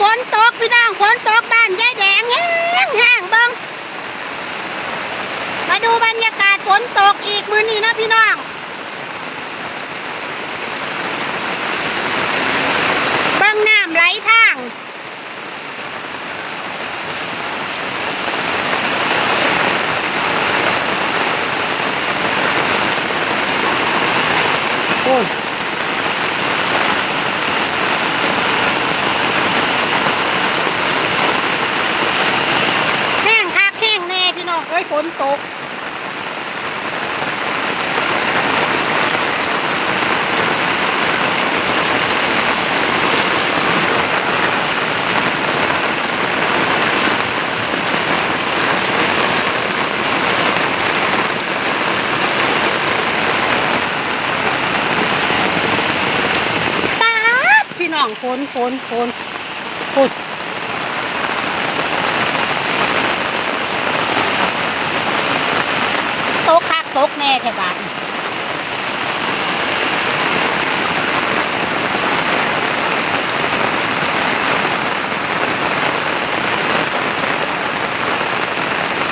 ฝนตกพี่น้องฝนตกบ้านยายแดงแห้งแห้งบิ้งมาดูบรรยากาศฝนตกอีกมือนี้นะพี่น้องเบิ้งน้ำไหลทางโอ้ยแห้งคักแห้งแน่พี่น้องเอ้ย ฝนตกป๊าพี่น้องฝนฝนฝนฝนต กแน่แค่บาท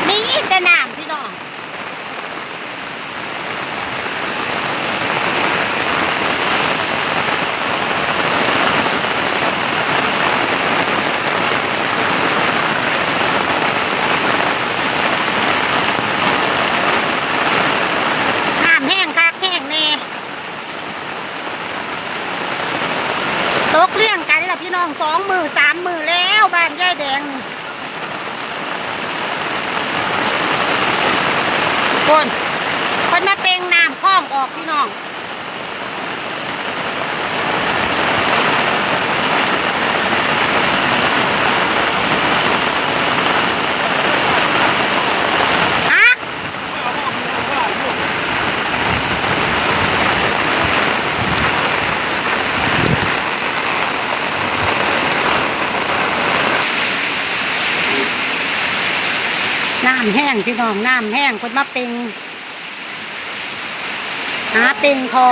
นี่แต่น้ำพี่น้อง น้ำแห้งคักแห้งแน่ตกเลี่ยงกันล่ะพี่น้องสองมือสามมือแล้วบ้านยายแดง คนคนมาเป็งน้ำพ้องออกพี่น้อง ฮะ น้ำแห้งพี่น้องน้ำแห้งคนมาเป็งหาเป็งคอ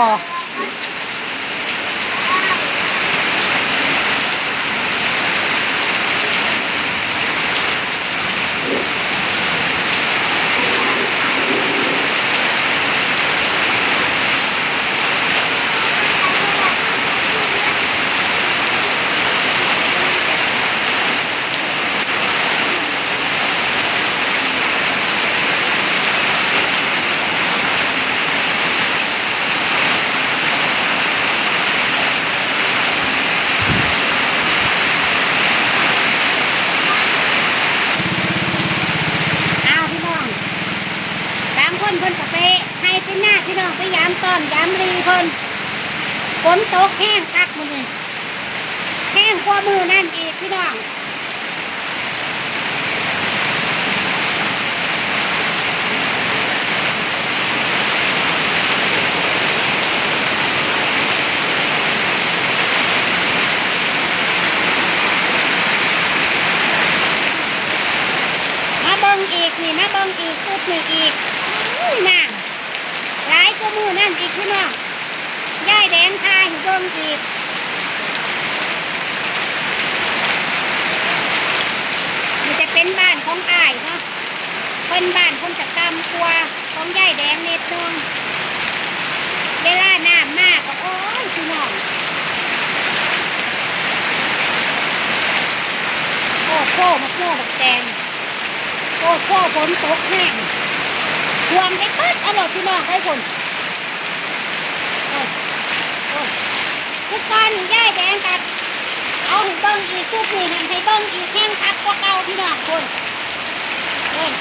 เอาพี่น้องบางคนเพิ่นกะไปให้เป็นหน้าพี่น้ องไปยามต้อนยามรีเพิ่นฝนตกแห้งคักมือนี่แห้งกว่ามือนั่นอีกพี่น้องมาเบิ่งอีกนี่มาเบิ่งอีกสุดนี่อีกายกว่ามือนั่นอีกพี่น้องยายแดงทายเบิ่งอีกมันจะเป็นบ้านของอ้ายเนาะเป็นบ้านคนจะตำกลัวของยายแดงเนิดนึงเวลาน้ำมากก็โอ้ยพี่น้องโอ้โหมะม่วงบักแตงโอ้โหฝนตกแห้งรวมไปปัดอาหมดพี่น้องให้ฝน ทุกคนย่ายแดงกัดเอาให้เบิ้งอีกทุกนี่ให้ให้เบิ้งอีกแห้งคักกว่าเก่าพี่น้องคนเฮ้ย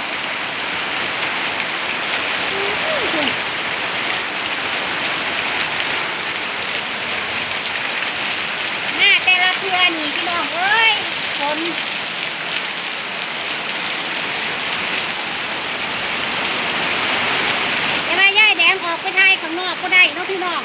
หน้าแต่ละเทือนี่พี่น้องเอ้ยฝนแต่ว่าย่ายแดงออกไปทายข้างนอกก็ได้เนาะพี่น้อง